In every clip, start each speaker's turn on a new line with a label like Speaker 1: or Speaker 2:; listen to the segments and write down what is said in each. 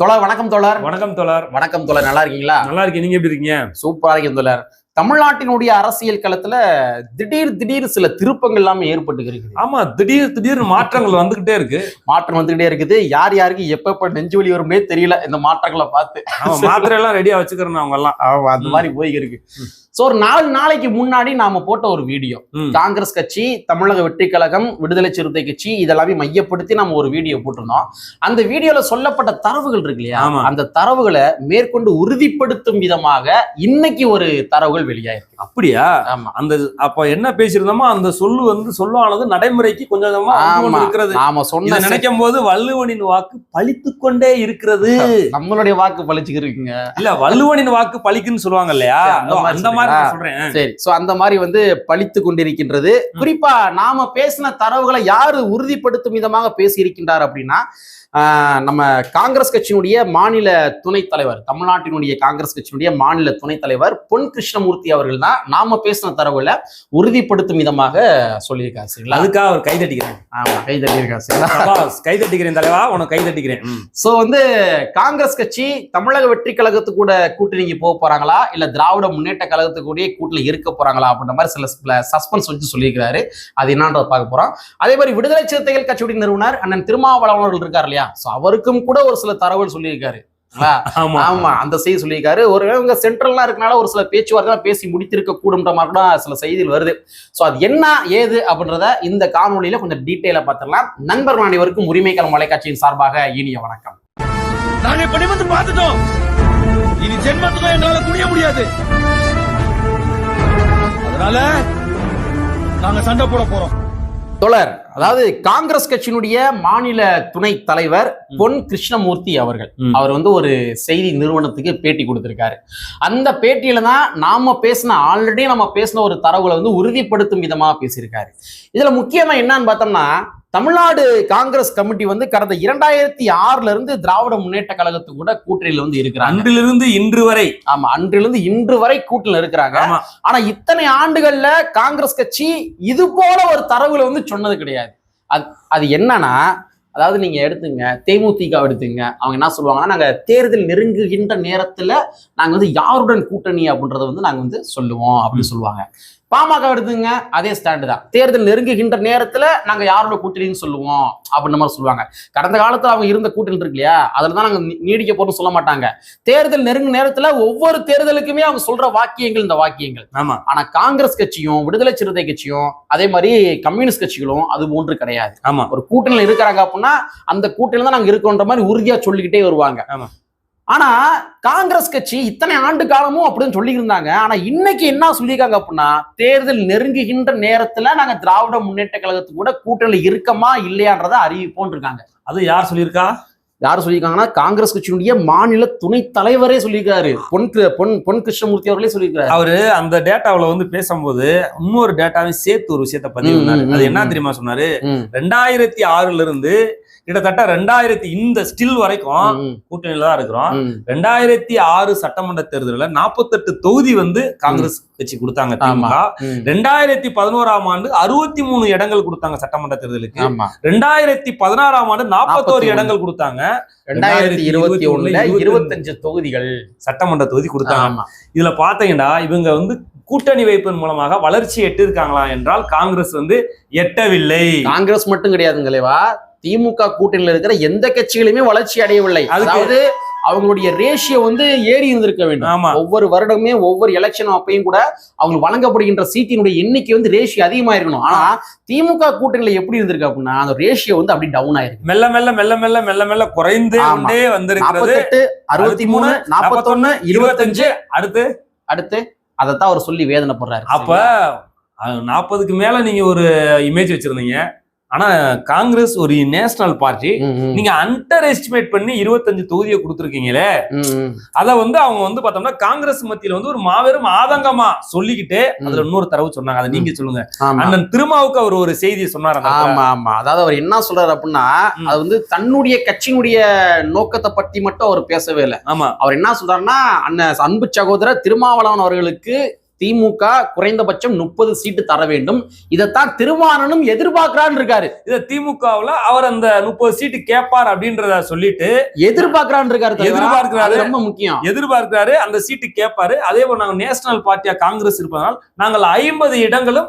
Speaker 1: தோழர் வணக்கம் தோழர்.
Speaker 2: வணக்கம் தோழர்.
Speaker 1: வணக்கம் தோழர் நல்லா இருக்கீங்களா?
Speaker 2: நல்லா இருக்கேன். நீங்க எப்படி இருக்கீங்க?
Speaker 1: சூப்பரா இருக்கேன் தோழர். தமிழ்நாட்டினுடைய அரசியல் களத்துல திடீர் திடீர் சில திருப்பங்கள் எல்லாமே ஏற்பட்டு இருக்குது
Speaker 2: ஆமா திடீர் திடீர் மாற்றங்கள் வந்துகிட்டே இருக்கு.
Speaker 1: மாற்றம் வந்துகிட்டே இருக்குது. யார் யாருக்கு எப்ப எப்ப நெஞ்சு வலி வரும்னே தெரியல. இந்த மாற்றங்களை பார்த்து.
Speaker 2: மாத்திரை எல்லாம் ரெடியா வச்சுக்கிறோம் அவங்க எல்லாம்
Speaker 1: அந்த. மாதிரி போய் இருக்கு சோ ஒரு நாலு நாளைக்கு முன்னாடி நாம போட்ட ஒரு வீடியோ. காங்கிரஸ் கட்சி தமிழக வெற்றி கழகம் விடுதலை சிறுத்தை கட்சி இதெல்லாமே மையப்படுத்தி நம்ம ஒரு வீடியோ போட்டிருந்தோம். அந்த வீடியோல சொல்லப்பட்ட தரவுகள் இருக்கு இல்லையா. அந்த தரவுகளை மேற்கொண்டு உறுதிப்படுத்தும் விதமாக இன்னைக்கு ஒரு தரவுகள் வெளியாயிருக்கு.
Speaker 2: அப்படியா? அந்த அப்ப என்ன பேசியிருந்தோமோ அந்த சொல்லு வந்து சொல்லானது நடைமுறைக்கு கொஞ்சம் கொஞ்சமா
Speaker 1: ஆமா. நாம சொன்ன
Speaker 2: நினைக்கும் போது வள்ளுவனின் வாக்கு பழித்துக் கொண்டே இருக்கிறது.
Speaker 1: நம்மளுடைய வாக்கு பழிச்சுக்கிறீங்க
Speaker 2: இல்ல வள்ளுவனின் வாக்கு பழிக்குன்னு சொல்லுவாங்க இல்லையா?
Speaker 1: அந்த சரி. சோ அந்த மாதிரி வந்து பழித்து கொண்டிருக்கின்றது. குறிப்பா நாம பேசின தரவுகளை யாரு உறுதிப்படுத்தும் விதமாக பேசியிருக்கின்றார் அப்படின்னா நம்ம காங்கிரஸ் கட்சியினுடைய மாநில துணைத் தலைவர் தமிழ்நாட்டினுடைய காங்கிரஸ் கட்சியினுடைய மாநில துணைத் தலைவர் பொன் கிருஷ்ணமூர்த்தி அவர்கள் தான் நாம பேசின தரவுகளை உறுதிப்படுத்தும் விதமாக சொல்லியிருக்காரு சரிங்களா?
Speaker 2: அதுக்காக அவர் கை தட்டிக்கிறேன்
Speaker 1: ஆமா கை தட்டியிருக்காரு சரிங்களா?
Speaker 2: சபாஸ், கை தட்டிக்கிறேன் தலைவா உனக்கு கை தட்டிக்கிறேன். ம்.
Speaker 1: சோ வந்து காங்கிரஸ் கட்சி தமிழக வெற்றி கழகத்து கூட கூட்டணிக்கு போக போறாங்களா? இல்ல திராவிட முன்னேற்ற கழகத்து கூடயே கூட்டணி இருக்க போறாங்களா அப்படின்ற மாதிரி சில சஸ்பென்ஸ் வச்சு சொல்லியிருக்கிறாரு. அது என்னன்றத பார்க்க போறோம். அதே மாதிரி விடுதலை சிறுத்தைகள் கட்சியுடைய நிறுவனர் அண்ணன் திருமாவளவன் அவர்கள் இருக்கார் இல்லையா? சோ அவருக்கும் கூட ஒரு சில தரவுகள் சொல்லியிருக்காரு.
Speaker 2: ஆமா.
Speaker 1: ஆமா அந்த செய்தி சொல்லியிருக்காரு. ஒரு இவங்க சென்ட்ரல்லாம் இருக்கனால ஒரு சில பேச்சுவார்த்தை பேசி முடித்திருக்க கூடுன்ற மாதிரி கூட சில செய்திகள் வருது. சோ அது என்ன ஏது அப்படின்றத இந்த காணொளியில கொஞ்சம் டீட்டெயிலா பார்த்துடலாம். நண்பர்கள் அனைவருக்கும் உரிமைக்களம் வலைக்காட்சியின் சார்பாக இனிய வணக்கம்.
Speaker 3: நாங்க இப்ப நிமிர்ந்து பார்த்துட்டோம். இனி ஜென்மத்துக்கும் எங்களால முடியாது. அதனால நாங்க சண்டை போட போறோம்.
Speaker 1: தொடர் அதாவது காங்கிரஸ் கட்சியினுடைய மாநில துணை தலைவர் பொன் கிருஷ்ணமூர்த்தி அவர்கள். அவர் வந்து ஒரு செய்தி நிறுவனத்துக்கு பேட்டி கொடுத்திருக்காரு. அந்த பேட்டியில தான் நாம பேசின ஆல்ரெடி நம்ம பேசின ஒரு தரவுகளை வந்து உறுதிப்படுத்தும் விதமா பேசியிருக்காரு. இதுல முக்கியமா என்னன்னு பார்த்தோம்னா தமிழ்நாடு காங்கிரஸ் கமிட்டி வந்து கடந்த இரண்டாயிரத்தி ஆறுல இருந்து திராவிட முன்னேற்ற கழகத்து கூட கூட்டணியில வந்து இருக்கிறாங்க.
Speaker 2: அன்றிலிருந்து இன்று வரை.
Speaker 1: ஆமா அன்றிலிருந்து இன்று வரை கூட்டணியில் இருக்கிறாங்க. ஆனா இத்தனை ஆண்டுகள்ல காங்கிரஸ் கட்சி இது போல ஒரு தரவுல வந்து சொன்னது கிடையாது. அது அது என்னன்னா அதாவது நீங்க எடுத்துங்க தேமுதிக எடுத்துங்க. அவங்க என்ன சொல்லுவாங்கன்னா நாங்க தேர்தல் நெருங்குகின்ற நேரத்துல நாங்க வந்து யாருடன் கூட்டணி அப்படின்றத வந்து நாங்க வந்து சொல்லுவோம் அப்படின்னு சொல்லுவாங்க. பாமக எடுத்துங்க அதே ஸ்டாண்டு தான். தேர்தல் நெருங்குகின்ற நேரத்துல நாங்க யாரோட கூட்டணின்னு சொல்லுவோம் அப்படின்ற மாதிரி சொல்லுவாங்க. கடந்த காலத்துல அவங்க இருந்த கூட்டணி இருக்கு இல்லையா அதுல தான் நாங்க நீ- நீடிக்க போறோம்னு சொல்ல மாட்டாங்க. தேர்தல் நெருங்கும் நேரத்துல ஒவ்வொரு தேர்தலுக்குமே அவங்க சொல்ற வாக்கியங்கள் இந்த வாக்கியங்கள்.
Speaker 2: ஆமா.
Speaker 1: ஆனா காங்கிரஸ் கட்சியும் விடுதலை சிறுத்தை கட்சியும் அதே மாதிரி கம்யூனிஸ்ட் கட்சிகளும் அது போன்று கிடையாது.
Speaker 2: ஆமா.
Speaker 1: ஒரு கூட்டணியில இருக்கிறாங்க அப்படின்னா அந்த கூட்டணியில தான் நாங்க இருக்கோன்ற மாதிரி உறுதியா சொல்லிக்கிட்டே வருவாங்க.
Speaker 2: ஆமா.
Speaker 1: ஆனா காங்கிரஸ் கட்சி இத்தனை ஆண்டு காலமும் அப்படின்னு சொல்லி இருந்தாங்க ஆனா இன்னைக்கு என்ன சொல்லியிருக்காங்க அப்படின்னா தேர்தல் நெருங்குகின்ற நேரத்துல நாங்க திராவிட முன்னேற்ற கழகத்து கூட கூட்டணி இருக்கமா இல்லையான்றத அறிவிப்போம் இருக்காங்க.
Speaker 2: அது யார் சொல்லியிருக்கா?
Speaker 1: யார் சொல்லியிருக்காங்கன்னா காங்கிரஸ் கட்சியினுடைய மாநில துணைத் தலைவரே சொல்லியிருக்காரு பொன் பொன் பொன் கிருஷ்ணமூர்த்தி அவர்களே சொல்லியிருக்காரு
Speaker 2: அவரு அந்த டேட்டாவுல வந்து பேசும்போது இன்னொரு டேட்டாவையும் சேர்த்து ஒரு விஷயத்த பதிவு அது என்ன. தெரியுமா சொன்னாரு? ரெண்டாயிரத்தி ஆறுல இருந்து கிட்டத்தட்ட ரெண்டாயிரத்தி இந்த ஸ்டில் வரைக்கும் கூட்டணியில தான் இருக்கிறோம். ரெண்டாயிரத்தி ஆறு சட்டமன்ற தேர்தலில் நாற்பத்தெட்டு தொகுதி வந்து காங்கிரஸ் கட்சி கொடுத்தாங்க திமுக. ரெண்டாயிரத்தி பதினோராம் ஆண்டு அறுபத்தி மூணு இடங்கள் கொடுத்தாங்க சட்டமன்ற தேர்தலுக்கு. ரெண்டாயிரத்தி பதினாறாம் ஆண்டு நாற்பத்தோரு
Speaker 1: 41
Speaker 2: இடங்கள் கொடுத்தாங்க.
Speaker 1: ரெண்டாயிரத்தி இருபத்தி ஒண்ணுல
Speaker 2: 2021
Speaker 1: இருபத்தஞ்சு தொகுதிகள்
Speaker 2: சட்டமன்ற தொகுதி கொடுத்தாங்க. இதுல பாத்தீங்கன்னா இவங்க வந்து கூட்டணி வைப்பதன் மூலமாக வளர்ச்சி எட்டிருக்காங்களா என்றால் காங்கிரஸ் வந்து எட்டவில்லை.
Speaker 1: காங்கிரஸ் மட்டும் கிடையாதுங்களேவா? திமுக கூட்டணியில இருக்கிற எந்த கட்சிகளுமே வளர்ச்சி அடையவில்லை. அதாவது அவங்களுடைய ரேஷியோ வந்து ஏறி இருந்திருக்க வேண்டும். ஒவ்வொரு வருடமே ஒவ்வொரு எலெக்ஷன் அப்பையும் கூட அவங்களுக்கு வழங்கப்படுகின்ற சீட்டினுடைய எண்ணிக்கை வந்து ரேஷியோ அதிகமா இருக்கணும். ஆனா திமுக கூட்டணியில எப்படி இருந்திருக்கு அப்படின்னா அந்த ரேஷியோ வந்து அப்படி டவுன் ஆயிருக்கு.
Speaker 2: மெல்ல மெல்ல மெல்ல மெல்ல மெல்ல மெல்ல குறைந்தே. கொண்டே வந்திருக்கிறது.
Speaker 1: அறுபத்தி மூணு நாற்பத்தொன்னு இருபத்தஞ்சு.
Speaker 2: அடுத்து?
Speaker 1: அடுத்து அதைத்தான் அவர் சொல்லி வேதனைப்படுறாரு.
Speaker 2: அப்ப நாற்பதுக்கு மேல நீங்க ஒரு இமேஜ் வச்சிருந்தீங்க. ஆனா காங்கிரஸ் ஒரு நேஷனல் பார்ட்டி. நீங்க அண்டர் எஸ்டிமேட் பண்ணி இருபத்தஞ்சு தொகுதியை கொடுத்துருக்கீங்களே. அத வந்து அவங்க வந்து பார்த்தோம்னா காங்கிரஸ் மத்தியில வந்து ஒரு மாபெரும் ஆதங்கமா சொல்லிக்கிட்டு அதுல இன்னொரு தரவு சொன்னாங்க. அதை நீங்க சொல்லுங்க. அண்ணன் திருமாவுக்கு அவர் ஒரு செய்தியை சொன்னார்.
Speaker 1: ஆமா ஆமா. அதாவது அவர் என்ன சொல்றாரு அப்படின்னா. அது வந்து தன்னுடைய கட்சியினுடைய நோக்கத்தை பத்தி மட்டும் அவர் பேசவே இல்லை.
Speaker 2: ஆமா.
Speaker 1: அவர் என்ன சொல்றாருன்னா அண்ணன் அன்பு சகோதரர் திருமாவளவன் அவர்களுக்கு திமுக குறைந்தபட்சம் முப்பது சீட்டு தர வேண்டும் இதைத்தான் திருமானனும் எதிர்பார்க்கிறான்னு இருக்காரு
Speaker 2: இத திமுகவுல அவர் அந்த முப்பது சீட்டு கேட்பார் அப்படின்றத சொல்லிட்டு
Speaker 1: எதிர்பார்க்கிறான்னு இருக்காரு.
Speaker 2: எதிர்பார்க்கிறாரு.
Speaker 1: ரொம்ப முக்கியம்
Speaker 2: எதிர்பார்க்கிறாரு அந்த சீட்டு கேட்பாரு அதே போல நாங்க நேஷனல் பார்ட்டியா காங்கிரஸ் இருப்பதனால் நாங்கள் ஐம்பது இடங்களும்.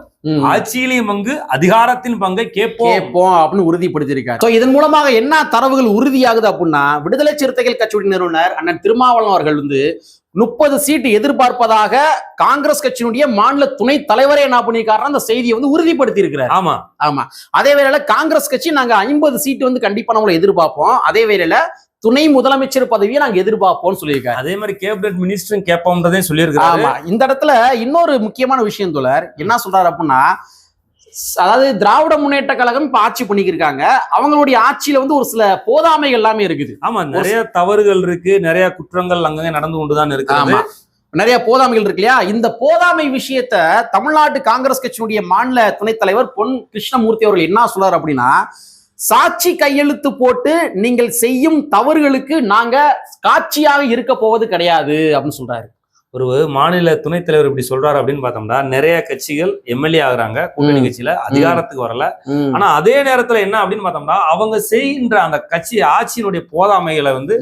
Speaker 2: ஆட்சியிலையும் பங்கு அதிகாரத்தின் பங்கை கேட்போம்.
Speaker 1: கேட்போம் அப்படின்னு உறுதிப்படுத்தியிருக்காரு. இதன் மூலமாக என்ன தரவுகள் உறுதியாகுது அப்படின்னா விடுதலை சிறுத்தைகள் கட்சியுடைய நிறுவனர் அண்ணன் திருமாவளவன் அவர்கள் வந்து முப்பது சீட்டு எதிர்பார்ப்பதாக காங்கிரஸ் கட்சியினுடைய மாநில துணை தலைவரே என்ன பண்ணியிருக்காருன்னா அந்த செய்தியை வந்து உறுதிப்படுத்தி இருக்கிறார்
Speaker 2: ஆமா.
Speaker 1: ஆமா. அதே வேளையில காங்கிரஸ் கட்சி நாங்க ஐம்பது சீட்டு வந்து கண்டிப்பா நம்மள எதிர்பார்ப்போம். அதே வேளையில துணை முதலமைச்சர் பதவியை நாங்க எதிர்பார்ப்போம்னு சொல்லியிருக்காரு.
Speaker 2: அதே மாதிரி கேபினட் மினிஸ்டரும் கேட்போம்ன்றதையும் சொல்லியிருக்காரு
Speaker 1: ஆமா இந்த இடத்துல இன்னொரு முக்கியமான விஷயம் தோழர் என்ன சொல்றாரு அப்படின்னா அதாவது திராவிட முன்னேற்ற கழகம் இப்ப ஆட்சி பண்ணிக்கிட்டு இருக்காங்க அவங்களுடைய ஆட்சியில வந்து ஒரு சில போதாமைகள் எல்லாமே இருக்குது.
Speaker 2: ஆமா நிறைய தவறுகள் இருக்கு நிறைய குற்றங்கள் அங்கங்க நடந்து கொண்டுதான் இருக்கு
Speaker 1: ஆமா நிறைய போதாமைகள் இருக்கு இல்லையா? இந்த போதாமை விஷயத்த தமிழ்நாட்டு காங்கிரஸ் கட்சியினுடைய மாநில துணைத் தலைவர் பொன் கிருஷ்ணமூர்த்தி அவர்கள் என்ன சொல்றாரு அப்படின்னா சாட்சி கையெழுத்து போட்டு நீங்கள் செய்யும் தவறுகளுக்கு நாங்க காட்சியாக இருக்க போவது கிடையாது அப்படின்னு சொல்றாரு.
Speaker 2: ஒரு மாநில துணைத் தலைவர் இப்படி சொல்றாரு அப்படின்னு பார்த்தோம்னா நிறைய கட்சிகள் எம்எல்ஏ ஆகுறாங்க கூட்டணி. கட்சியில அதிகாரத்துக்கு வரல. ஆனா அதே நேரத்துல என்ன அப்படின்னு பார்த்தோம்னா அவங்க செய்கின்ற அந்த கட்சி ஆட்சியினுடைய போதாமைகளை வந்து.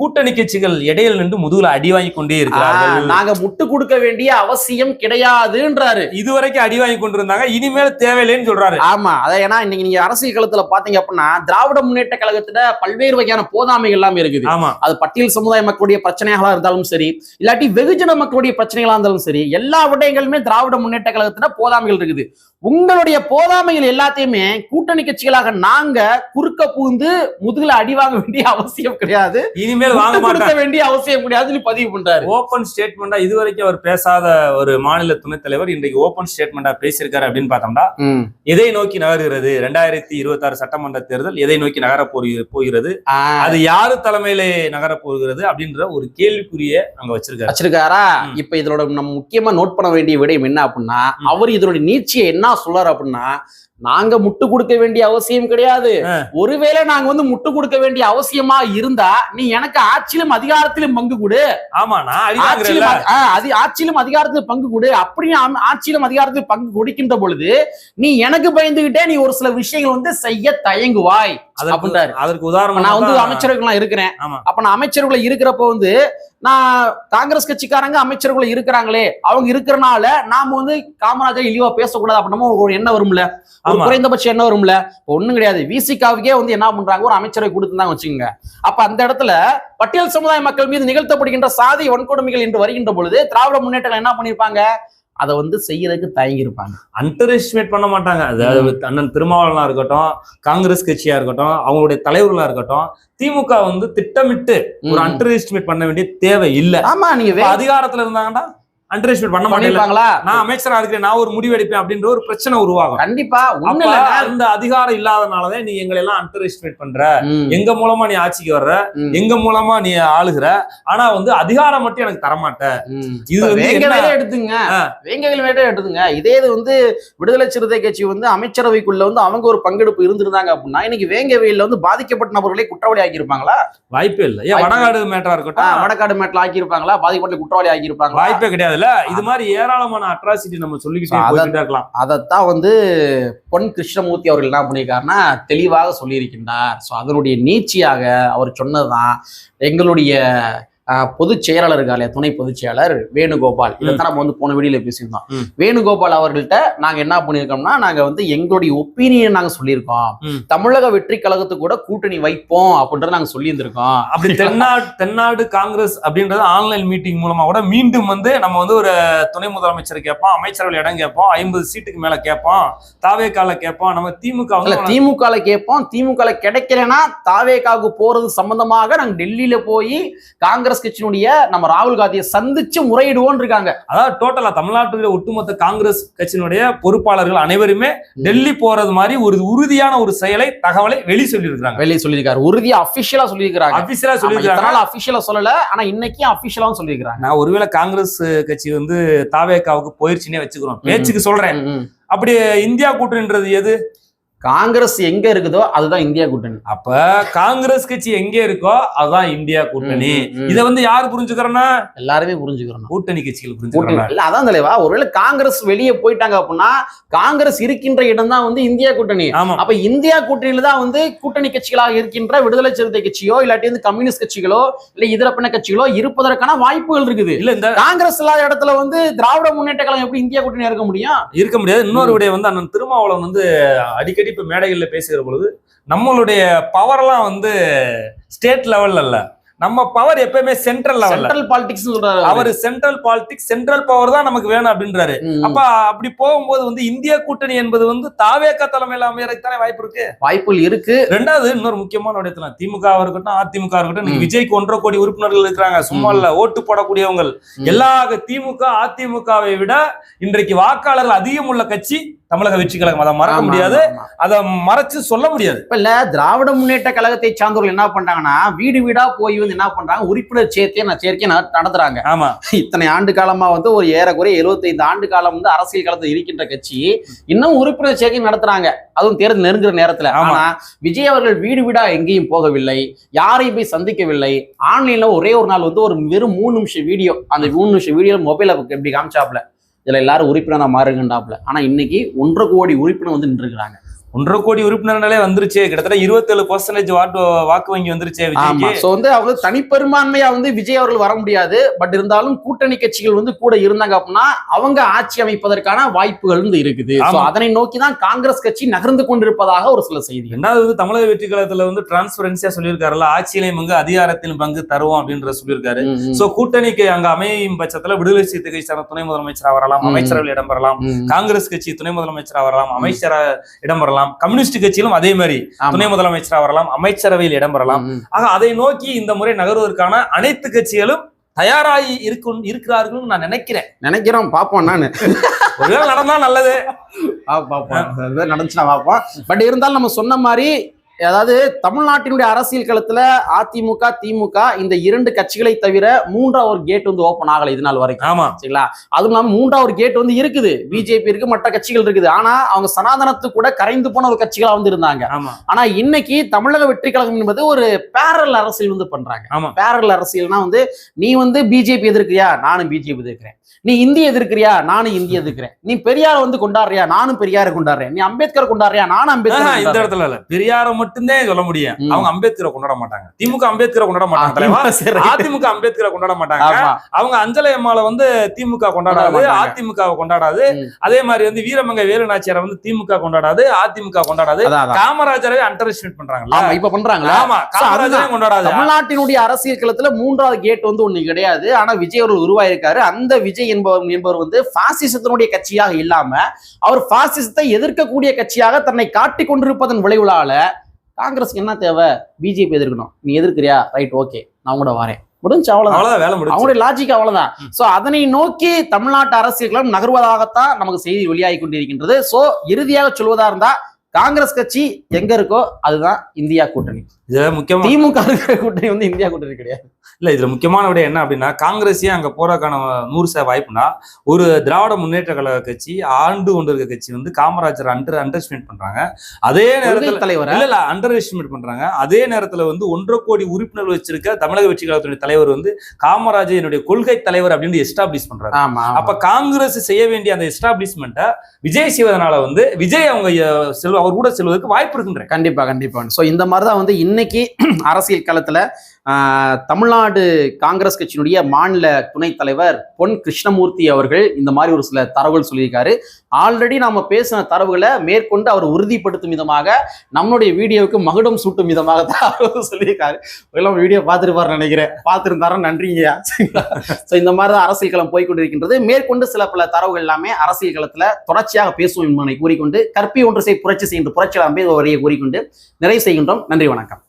Speaker 2: கூட்டணி கட்சிகள் இடையில நின்று முதுகுல அடி வாங்கி கொண்டே இருக்கிறார்கள்.
Speaker 1: நாங்க முட்டு கொடுக்க வேண்டிய அவசியம் கிடையாதுன்றாரு.
Speaker 2: இதுவரைக்கும் அடி வாங்கி கொண்டிருந்தாங்க இனிமேல் தேவையில்லைன்னு சொல்றாரு.
Speaker 1: ஆமா அதான் ஏன்னா இன்னைக்கு நீங்க அரசியல் களத்துல பாத்தீங்க அப்படின்னா திராவிட முன்னேற்ற கழகத்துல பல்வேறு வகையான போதாமைகள் எல்லாம் இருக்குது.
Speaker 2: ஆமா.
Speaker 1: அது பட்டியல் சமுதாய மக்களுடைய பிரச்சனைகளா இருந்தாலும் சரி இல்லாட்டி வெகுஜன மக்களுடைய பிரச்சனைகளா இருந்தாலும் சரி எல்லா விடயங்களுமே திராவிட முன்னேற்ற கழகத்துல போதாமைகள் இருக்குது. உங்களுடைய போதாமைகள் எல்லாத்தையுமே கூட்டணி கட்சிகளாக நாங்க குறுக்க பூந்து முதுகுல அடி வாங்க வேண்டிய அவசியம் கிடையாது.
Speaker 2: இனிமேல் வாங்க
Speaker 1: கொடுக்க வேண்டிய அவசியம் கிடையாதுன்னு பதிவு பண்றாரு.
Speaker 2: ஓபன் ஸ்டேட்மெண்டா இதுவரைக்கும் அவர் பேசாத ஒரு மாநில துணைத் தலைவர் இன்றைக்கு ஓபன் ஸ்டேட்மெண்டா பேசியிருக்காரு அப்படின்னு பார்த்தோம்னா. எதை நோக்கி நகர்கிறது? ரெண்டாயிரத்தி இருபத்தி ஆறு சட்டமன்ற தேர்தல் எதை நோக்கி நகர போகிறது? அது யாரு தலைமையிலே நகர போகிறது அப்படின்ற ஒரு கேள்விக்குரிய அங்க வச்சிருக்காரு.
Speaker 1: வச்சிருக்காரா. இப்ப இதோட நம்ம முக்கியமா நோட் பண்ண வேண்டிய விடயம் என்ன அப்படின்னா. அவர் இதனுடைய நீட்சியை என்ன சொல்றாரு அப்படின்னா நாங்க முட்டு கொடுக்க வேண்டிய அவசியம் கிடையாது. ஒருவேளை நாங்க வந்து முட்டு கொடுக்க வேண்டிய அவசியமா இருந்தா நீ எனக்கு ஆட்சியிலும் அதிகாரத்திலும் பங்கு கொடு
Speaker 2: ஆமா நான்
Speaker 1: ஆட்சியிலும் அதி- அதிகாரத்தில் பங்கு கொடு அப்படியே ஆம்- ஆட்சியிலும் அதிகாரத்தில் பங்கு கொடுக்கின்ற பொழுது நீ எனக்கு பயந்துகிட்டே நீ ஒரு சில விஷயங்கள் வந்து செய்ய தயங்குவாய் அப்படின்றாரு.
Speaker 2: அதற்கு உதாரணம்
Speaker 1: நான் வந்து
Speaker 2: தான்
Speaker 1: அமைச்சர்கள்லாம் இருக்கிறேன். அப்ப நான் அமைச்சர்களை இருக்கிறப்ப வந்து நான் காங்கிரஸ் கட்சிக்காரங்க அமைச்சர்களை இருக்கிறாங்களே அவங்க இருக்கிறனால நாம வந்து காமராஜர் இழிவா பேசக்கூடாது அப்படின்னா ஒரு எண்ணம் வரும்ல? ஒரு
Speaker 2: ஆமா.
Speaker 1: குறைந்தபட்ச எண்ணம் வரும்ல? ஒண்ணும் கிடையாது. விசிகாவுக்கே வந்து என்ன பண்றாங்க? ஒரு அமைச்சரை கொடுத்துருந்தாங்க வச்சுக்கோங்க. அப்ப அந்த இடத்துல பட்டியல் சமுதாய மக்கள் மீது நிகழ்த்தப்படுகின்ற சாதி வன்கொடுமைகள் என்று வருகின்ற பொழுது திராவிட முன்னேற்றங்கள் என்ன பண்ணிருப்பாங்க? அதை வந்து செய்யறதுக்கு தயங்கி இருப்பாங்க
Speaker 2: அண்டர் எஸ்டிமேட் பண்ண மாட்டாங்க. அதாவது அண்ணன் திருமாவளவனா இருக்கட்டும் காங்கிரஸ் கட்சியா இருக்கட்டும் அவங்களுடைய தலைவர்களா இருக்கட்டும் திமுக வந்து திட்டமிட்டு ஒரு அண்டர் எஸ்டிமேட் பண்ண வேண்டிய தேவை இல்ல.
Speaker 1: ஆமா நீங்க
Speaker 2: அதிகாரத்துல இருந்தாங்கன்னா அண்டர் எஸ்டிமேட் பண்ண
Speaker 1: பண்ணிருப்பாங்களா
Speaker 2: நான் அமைச்சரா இருக்கிறேன் நான் ஒரு முடிவு எடுப்பேன் அப்படின்ற ஒரு பிரச்சனை உருவாகும்.
Speaker 1: கண்டிப்பா. ஒண்ணு
Speaker 2: அந்த அதிகாரம் இல்லாதனாலதான் நீ எங்களை எல்லாம் அண்டர் எஸ்டிமேட் பண்ற எங்க மூலமா நீ ஆட்சிக்கு வர்ற? எங்க மூலமா நீ ஆளுகிற? ஆனா வந்து அதிகாரம் மட்டும் எனக்கு தரமாட்ட.
Speaker 1: ம்.
Speaker 2: இது
Speaker 1: எடுத்துங்க.
Speaker 2: ஆ.
Speaker 1: வேங்க வேலை எடுத்துங்க. இதே இது வந்து விடுதலை சிறுத்தை கட்சி வந்து அமைச்சரவைக்குள்ள வந்து அவங்க ஒரு பங்கெடுப்பு இருந்திருந்தாங்க அப்படின்னா இன்னைக்கு வேங்க வெயில வந்து பாதிக்கப்பட்ட நபர்களை குற்றவாளி ஆக்கியிருப்பாங்களா?
Speaker 2: வாய்ப்பே இல்ல. மேட்டரா
Speaker 1: ஆ,
Speaker 2: இருக்கட்டும்
Speaker 1: வடக்காடு மேட்ல ஆக்கியிருப்பாங்களா? பாதிக்கப்பட்ட குற்றவாளி ஆக்கியிருப்பாங்களா?
Speaker 2: வாய்ப்பே இது மாதிரி ஏராளமான அட்ராசிட்டி நம்ம சொல்லிக்கிட்டே இருக்கலாம்.
Speaker 1: அதைத்தான் வந்து பொன் கிருஷ்ணமூர்த்தி அவர்கள் என்ன பண்ணியிருக்காருன்னா தெளிவாக சொல்லியிருக்கின்றார். ஸோ அதனுடைய நீட்சியாக அவர் சொன்னதுதான் எங்களுடைய பொதுச் செயலாளர் இருக்காரு துணை பொதுச் செயலாளர் வேணுகோபால். இதைத்தான் நம்ம வந்து போன வீடியோல பேசியிருந்தோம். வேணுகோபால் அவர்கள்ட்ட நாங்க என்ன பண்ணியிருக்கோம்னா நாங்க வந்து எங்களுடைய ஒப்பீனியன் நாங்க சொல்லியிருக்கோம். தமிழக வெற்றி கழகத்துக்கு கூட கூட்டணி வைப்போம் அப்படின்றத நாங்க சொல்லியிருந்திருக்கோம்.
Speaker 2: அப்படி தென்னாடு தென்னாடு காங்கிரஸ் அப்படின்றது ஆன்லைன் மீட்டிங் மூலமா கூட மீண்டும் வந்து நம்ம வந்து ஒரு துணை முதலமைச்சர் கேட்போம் அமைச்சரவை இடம் கேட்போம் ஐம்பது சீட்டுக்கு மேல கேட்போம் தாவேக்கால கேட்போம். நம்ம திமுக
Speaker 1: திமுகல கேட்போம் திமுகல கிடைக்கலனா தாவேகாவுக்கு போறது சம்பந்தமாக நாங்க டெல்லியில போய் காங்கிரஸ் கட்சியினுடைய நம்ம ராகுல் காந்தியை சந்திச்சு முறையிடுவோம் இருக்காங்க.
Speaker 2: அதாவது டோட்டலா தமிழ்நாட்டுல ஒட்டுமொத்த காங்கிரஸ் கட்சியினுடைய பொறுப்பாளர்கள் அனைவருமே டெல்லி போறது மாதிரி ஒரு உறுதியான ஒரு செயலை தகவலை வெளி சொல்லியிருக்காங்க
Speaker 1: வெளியே சொல்லியிருக்காரு. உறுதியா அபிஷியலா சொல்லியிருக்காங்க
Speaker 2: அபிஷியலா சொல்லியிருக்காங்க
Speaker 1: அபிஷியலா சொல்லல. ஆனா இன்னைக்கு அபிஷியலாவும் சொல்லியிருக்காங்க
Speaker 2: நான் ஒருவேளை காங்கிரஸ் கட்சி வந்து தாவேக்காவுக்கு போயிருச்சுன்னே வச்சுக்கிறோம். பேச்சுக்கு சொல்றேன். அப்படி இந்தியா கூட்டணின்றது எது?
Speaker 1: காங்கிரஸ் எங்க இருக்குதோ அதுதான் இந்தியா கூட்டணி.
Speaker 2: அப்ப காங்கிரஸ் கட்சி எங்க இருக்கோ அதுதான் இந்தியா கூட்டணி. இத வந்து யார் புரிஞ்சுக்கிறோன்னா?
Speaker 1: எல்லாருமே புரிஞ்சுக்கிறோம்
Speaker 2: கூட்டணி கட்சிகள் புரிஞ்சுக்கிறாங்க
Speaker 1: இல்ல அதான் தலைவா ஒருவேளை காங்கிரஸ் வெளியே போயிட்டாங்க அப்படின்னா காங்கிரஸ் இருக்கின்ற இடம் தான் வந்து இந்தியா கூட்டணி.
Speaker 2: ஆமா.
Speaker 1: அப்ப இந்தியா கூட்டணியில தான் வந்து கூட்டணி கட்சிகளாக இருக்கின்ற விடுதலை சிறுத்தை கட்சியோ இல்லாட்டி வந்து கம்யூனிஸ்ட் கட்சிகளோ இல்ல இதர பின்ன கட்சிகளோ இருப்பதற்கான வாய்ப்புகள் இருக்குது.
Speaker 2: இல்ல இந்த
Speaker 1: காங்கிரஸ் இல்லாத இடத்துல வந்து திராவிட முன்னேற்ற கழகம் எப்படி இந்தியா கூட்டணி இருக்க முடியும்?
Speaker 2: இருக்க முடியாது. இன்னொரு விடயம் வந்து அண்ணன் திருமாவளவன் வந்து அடிக்கடி இப்ப மேடைகள்ல பேசுகிற பொழுது நம்மளுடைய பவர்லாம் வந்து ஸ்டேட் லெவல்ல இல்ல நம்ம பவர் எப்பயுமே சென்ட்ரல் லெவல்ல
Speaker 1: சென்ட்ரல் பாலிடிக்ஸ் சொல்றாரு
Speaker 2: அவர் சென்ட்ரல் பாலிடிக்ஸ் சென்ட்ரல் பவர் தான் நமக்கு வேணும் அப்படின்றாரு. அப்ப அப்படி போகும்போது வந்து இந்திய கூட்டணி என்பது வந்து தாவேக தலைமையில அமையறதுக்கு தானே வாய்ப்பு இருக்கு
Speaker 1: வாய்ப்புகள் இருக்கு
Speaker 2: ரெண்டாவது இன்னொரு முக்கியமான விடயத்துல திமுக இருக்கட்டும் அதிமுக இருக்கட்டும்
Speaker 1: ம்.
Speaker 2: விஜய்க்கு ஒன்றரை கோடி உறுப்பினர்கள் இருக்கிறாங்க சும்மா. இல்ல ஓட்டு போடக்கூடியவங்க. எல்லா திமுக அதிமுகவை விட இன்றைக்கு வாக்காளர்கள் அதிகம் உள்ள கட்சி தமிழக வெற்றி கழகம் அதை மறக்க முடியாது. அதை மறைச்சு சொல்ல முடியாது.
Speaker 1: இப்ப இல்ல திராவிட முன்னேற்ற கழகத்தை சார்ந்தவர்கள் என்ன பண்றாங்கன்னா வீடு வீடா போய் வந்து என்ன பண்றாங்க உறுப்பினர் சேர்க்கையை நான் சேர்க்கையை நட- நடத்துறாங்க.
Speaker 2: ஆமா.
Speaker 1: இத்தனை ஆண்டு காலமா வந்து ஒரு ஏறக்குறைய 75 ஆண்டு காலம் வந்து அரசியல் களத்தில் இருக்கின்ற கட்சி இன்னும் உறுப்பினர் சேர்க்கை நடத்துறாங்க. அதுவும் தேர்தல் நெருங்குற நேரத்துல. ஆனா விஜய் அவர்கள் வீடு வீடா எங்கேயும் போகவில்லை. யாரையும் போய் சந்திக்கவில்லை. ஆன்லைன்ல ஒரே ஒரு நாள் வந்து ஒரு வெறும் மூணு நிமிஷம் வீடியோ அந்த மூணு நிமிஷம் வீடியோ மொபைல எப்படி காமிச்சாப்ல இதில் எல்லாரும் உறுப்பினராக மாறுங்கண்டாப்ல ஆனால் இன்னைக்கு ஒன்றரை கோடி உறுப்பினர் வந்து நின்றுக்கிறாங்க
Speaker 2: ஒன்றரை கோடி உறுப்பினர்களே வந்துருச்சு. கிட்டத்தட்ட இருபத்தேழு பர்சன்டேஜ் வாக்கு வாக்கு வங்கி வந்துருச்சு விஜய்க்கு.
Speaker 1: சோ வந்து அவங்க தனிப்பெரும்பான்மையா வந்து விஜய் அவர்கள் வர முடியாது. பட் இருந்தாலும் கூட்டணி கட்சிகள் வந்து கூட இருந்தாங்க அப்படின்னா அவங்க ஆட்சி அமைப்பதற்கான வாய்ப்புகள் வந்து இருக்குது. அதனை நோக்கி தான் காங்கிரஸ் கட்சி நகர்ந்து கொண்டிருப்பதாக ஒரு சில செய்திகள்
Speaker 2: ரெண்டாவது வந்து தமிழக வெற்றி கழகத்துல வந்து டிரான்ஸ்பரன்சியா சொல்லியிருக்காருல்ல ஆட்சியிலையும் பங்கு அதிகாரத்திலும் பங்கு தருவோம் அப்படின்ற சொல்லியிருக்காரு. சோ கூட்டணிக்கு அங்க அமையும் பட்சத்துல விடுதலை சிறுத்தை கட்சி துணை முதலமைச்சரா வரலாம்
Speaker 1: ம்.
Speaker 2: அமைச்சரவையில் இடம் பெறலாம். காங்கிரஸ் கட்சி துணை முதலமைச்சரா வரலாம் அமைச்சரா இடம் பெறலாம் கம்யூனிஸ்ட் கட்சியிலும் அதே மாதிரி. துணை முதலமைச்சரா வரலாம் அமைச்சரவையில் இடம் பெறலாம். ஆக அதை நோக்கி இந்த முறை நகர்வதற்கான அனைத்து கட்சிகளும் தயாராகி இருக்கும் இருக்கிறார்கள் நான் நினைக்கிறேன்.
Speaker 1: நினைக்கிறோம். பாப்போம் நானு.
Speaker 2: ஒருவேளை நடந்தா நல்லது.
Speaker 1: நடந்துச்சுன்னா பாப்போம் பட் இருந்தாலும் நம்ம சொன்ன மாதிரி அதாவது தமிழ்நாட்டினுடைய அரசியல் களத்துல அதிமுக திமுக இந்த இரண்டு கட்சிகளை தவிர மூன்றாவது ஒரு கேட் வந்து ஓபன் ஆகல இது நாள் வரைக்கும்.
Speaker 2: ஆமா.
Speaker 1: சரிங்களா? அதுவும் இல்லாம மூன்றாவது ஒரு கேட் வந்து இருக்குது. பிஜேபி இருக்கு மற்ற கட்சிகள் இருக்குது. ஆனா அவங்க சனாதனத்துக்கு கூட கரைந்து போன ஒரு கட்சிகளா வந்து இருந்தாங்க. ஆனா இன்னைக்கு தமிழக வெற்றி கழகம் என்பது ஒரு பேரல் அரசியல் வந்து பண்றாங்க. பேரல் அரசியல்னா வந்து நீ வந்து பிஜேபி எதிர்க்கிறியா? நானும் பிஜேபி எதிர்க்கிறேன். நீ இந்திய எதிர்க்கிறியா? நானும் இந்திய எதிர்க்கிறேன். நீ பெரியார வந்து கொண்டாடுறியா? நானும் பெரியார கொண்டாடுறேன். நீ அம்பேத்கர் கொண்டாடுறியா? நானும்
Speaker 2: ஆஹா, இந்த
Speaker 1: அம்பேத்கர்
Speaker 2: இடத்துல இல்ல. பெரியார மட்டும்தான் சொல்ல முடியும். அவங்க அம்பேத்கரை கொண்டாட மாட்டாங்க. திமுக அம்பேத்கரை கொண்டாட மாட்டாங்க. அதிமுக அம்பேத்கரை கொண்டாட மாட்டாங்க. அவங்க அஞ்சலை அம்மாளை வந்து திமுக கொண்டாடாது. அதிமுக கொண்டாடாது. அதே மாதிரி வந்து வீரமங்கை வேலுநாச்சியாரை வந்து திமுக கொண்டாடாது அதிமுக கொண்டாடாது. காமராஜரவே அண்டர் எஸ்டிமேட் பண்றாங்கல்ல.
Speaker 1: ஆமா இப்ப பண்றாங்களா?
Speaker 2: ஆமா காமராஜரே கொண்டாடாது.
Speaker 1: தமிழ்நாட்டினுடைய அரசியல் களத்துல மூன்றாவது கேட் வந்து ஒண்ணு கிடையாது. ஆனா விஜய் அவர்கள் உருவாயிருக்காரு. அந்த விஜய் என்பவர் என்பவர் வந்து பாசிசத்தினுடைய கட்சியாக இல்லாம அவர் பாசிசத்தை எதிர்க்கக்கூடிய கட்சியாக தன்னை காட்டிக் கொண்டிருப்பதன் விளைவுலால காங்கிரஸ்க்கு என்ன தேவை? பிஜேபி எதிர்க்கணும். நீ எதிர்க்கிறியா? ரைட் ஓகே நான் கூட வரேன். முடிஞ்சு அவ்வளவுதான். அவங்களுடைய லாஜிக் அவ்வளவுதான். சோ அதனை நோக்கி தமிழ்நாட்டு அரசியல்களும் நகர்வதாகத்தான் நமக்கு செய்தி வெளியாகி கொண்டிருக்கின்றது. சோ இறுதியாக சொல்வதா இருந்தா காங்கிரஸ் கட்சி எங்க இருக்கோ அதுதான் இந்தியா கூட்டணி.
Speaker 2: இதுல முக்கியமா
Speaker 1: திமுக கூட்டணி வந்து இந்தியா கூட்டணி கிடையாது.
Speaker 2: இல்ல இதுல முக்கியமான விட என்ன அப்படின்னா காங்கிரஸே அங்க போறதுக்கான நூறு சதவீத வாய்ப்புனா ஒரு திராவிட முன்னேற்ற கழக கட்சி ஆண்டு கொண்டு இருக்க கட்சி வந்து காமராஜர் அண்டர் அண்டர் எஸ்டிமேட் பண்றாங்க. அதே நேரத்துல
Speaker 1: தலைவர்?
Speaker 2: இல்ல இல்ல அண்டர் எஸ்டிமேட் பண்றாங்க. அதே நேரத்துல வந்து ஒன்றரை கோடி உறுப்பினர் வச்சிருக்க தமிழக வெற்றி கழகத்துடைய தலைவர் வந்து காமராஜர் என்னுடைய கொள்கை தலைவர் அப்படின்னு எஸ்டாப்ளிஷ் பண்றாரு.
Speaker 1: ஆமா
Speaker 2: அப்ப காங்கிரஸ் செய்ய வேண்டிய அந்த எஸ்டாப்ளிஷ்மெண்ட்டை விஜய் செய்வதனால வந்து விஜய் அவங்க செல்வ அவர் கூட செல்வதற்கு வாய்ப்பு இருக்குன்றேன்.
Speaker 1: கண்டிப்பா கண்டிப்பா. சோ இந்த மாதிரி தான் வந்து இன்னைக்கு அரசியல் களத்துல தமிழ்நாடு காங்கிரஸ் கட்சியினுடைய மாநில துணைத் தலைவர் பொன் கிருஷ்ணமூர்த்தி அவர்கள் இந்த மாதிரி ஒரு சில தரவுகள் சொல்லியிருக்காரு. ஆல்ரெடி நாம பேசின தரவுகளை மேற்கொண்டு அவர் உறுதிப்படுத்தும் விதமாக நம்மளுடைய வீடியோவுக்கு மகுடம் சூட்டும் விதமாக தான் அவர் சொல்லியிருக்காரு. எல்லாம் வீடியோ பார்த்துருப்பார் நினைக்கிறேன். பார்த்துருந்தாரும் நன்றிங்கய்யா. ஸோ இந்த மாதிரி தான் அரசியல் களம் போய்கொண்டிருக்கின்றது மேற்கொண்டு சில பல தரவுகள் எல்லாமே அரசியல் களத்தில் தொடர்ச்சியாக பேசுவோம் என்பதை கூறிக்கொண்டு கற்பி ஒன்று செய் புரட்சி செய்கின்ற புரட்சியாளர் அம்பேத்கர் வரையை கூறிக்கொண்டு நிறைவு செய்கின்றோம். நன்றி வணக்கம்.